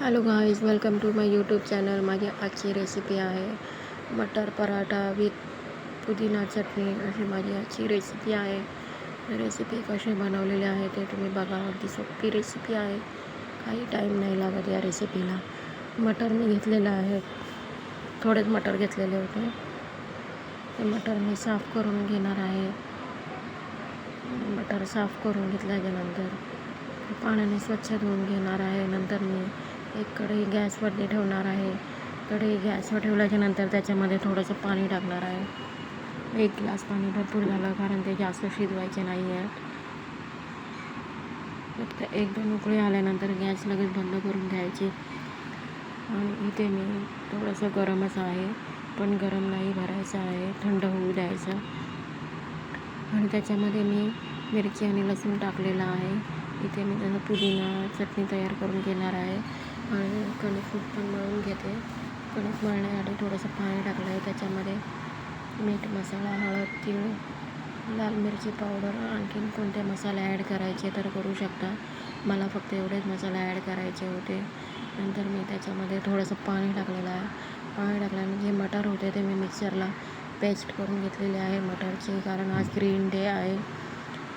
Hello guys welcome to my YouTube channel channel माझी आजची recipe है मटर पराठा विथ पुदिना चटणी अशी माझी आजची रेसिपी आहे. रेसिपी कशी बनवलेली आहे ते तुम्ही बघा. अगदी सोपी रेसिपी आहे. काही टाईम नाही लागत या रेसिपीला मटर मी थोडेच मटर घेतलेले होते. मटर मी साफ़ करून घेणार आहे. मटर साफ़ करून घेतल्याच्यानंतर पाण्याने स्वच्छ धुवून घेणार आहे. नंतर मी एक कढई गॅसवरती ठेवणार आहे. कढई गॅसवर ठेवल्याच्या नंतर त्याच्यामध्ये थोडंसं पाणी टाकणार आहे. एक ग्लास पाणी भरपूर झालं कारण ते जास्त शिजवायचे नाही आहे फक्त एक दोन उकळी आल्यानंतर गॅस लगेच बंद करून घ्यायची. आणि इथे मी थोडंसं गरमच आहे पण गरम नाही भरायचं आहे थंड होऊ द्यायचं. आणि त्याच्यामध्ये मी मिरची आणि लसूण टाकलेलं आहे. इथे मी त्याचा पुदिना चटणी तयार करून घेणार आहे. आणि कणिक पण मळून घेते. कणिक मळण्यासाठी थोडंसं पाणी टाकलं आहे त्याच्यामध्ये मीठ मसाला हळद तीळ लाल मिरची पावडर आणखीन कोणते मसाले ॲड करायचे तर करू शकता. मला फक्त एवढेच मसाले ॲड करायचे होते. नंतर मी त्याच्यामध्ये थोडंसं पाणी टाकलेलं आहे. पाणी टाकल्याने जे मटर होते ते मी मिक्सरला पेस्ट करून घेतलेले आहे मटरचे. कारण आज ग्रीन डे आहे.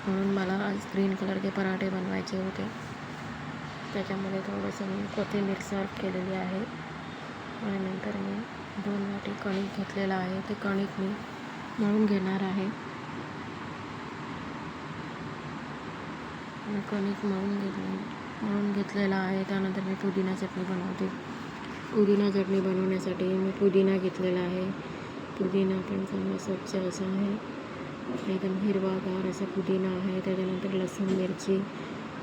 म्हणून मला आज ग्रीन कलरचे पराठे बनवायचे होते. त्याच्यामध्ये थोडंसं मी कोथिंबीर सर्व केलेली आहे. आणि नंतर मी दोन वाटी कणिक घेतलेलं आहे. ते कणिक मी मळून घेणार आहे. कणिक मळून घेतले मळून घेतलेलं आहे. त्यानंतर मी पुदिना चटणी बनवते. पुदिना चटणी बनवण्यासाठी मी पुदिना घेतलेला आहे. पुदिना पण चांगला स्वच्छ असा आहे. एकदम हिरवागार असा पुदिना आहे. त्याच्यानंतर लसूण मिरची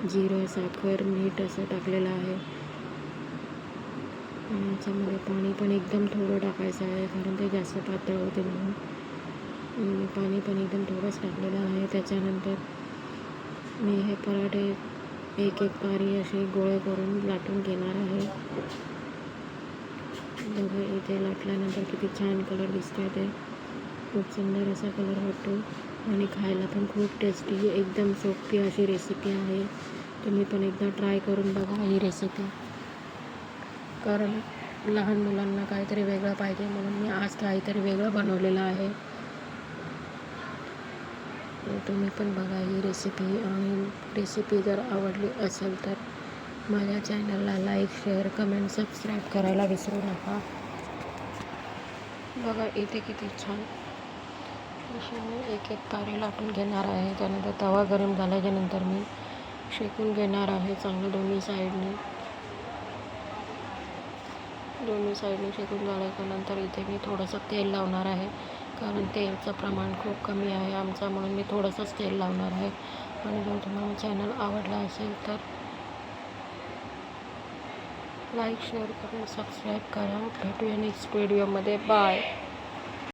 जिरं साखर मीठ असं टाकलेलं आहे. आणि याच्यामध्ये पाणी पण एकदम थोडं टाकायचं आहे कारण ते जास्त पातळ होते म्हणून. मी पाणी पण एकदम थोडंच टाकलेलं आहे. त्याच्यानंतर मी हे पराठे एक एक पारी असे गोळे करून लाटून घेणार आहे. बघा इथे लाटल्यानंतर किती छान कलर दिसतोय ते. खूप सुंदर असा कलर वाटतो. आणि खायला पण खूप टेस्टी एकदम सोपी अशी रेसिपी आहे. तुम्ही पण एकदा ट्राय करून बघा ही रेसिपी कारण लहान मुलांना काहीतरी वेगळं पाहिजे म्हणून मी आज काहीतरी वेगळं बनवलेलं आहे. तुम्ही पण बघा ही रेसिपी आणि रेसिपी जर आवडली असेल तर माझ्या चॅनलला लाईक शेअर कमेंट सबस्क्राईब करायला विसरू नका. बघा इथे किती छान अशी मी एक एक तारे लाटून घेणार आहे. त्यानंतर तवा गरम झाल्याच्यानंतर मी शेकून घेणार आहे चांगलं दोन्ही साईडने. दोन्ही साईडने शेकून झाल्याच्यानंतर इथे मी थोडंसं तेल लावणार आहे. कारण तेलचं प्रमाण खूप कमी आहे आमचा म्हणून मी थोडंसंच तेल लावणार आहे. आणि जर तुम्हाला चॅनल आवडला असेल तर लाईक शेअर करून सबस्क्राईब करा. भेटूया नेक्स्ट व्हिडिओमध्ये. बाय.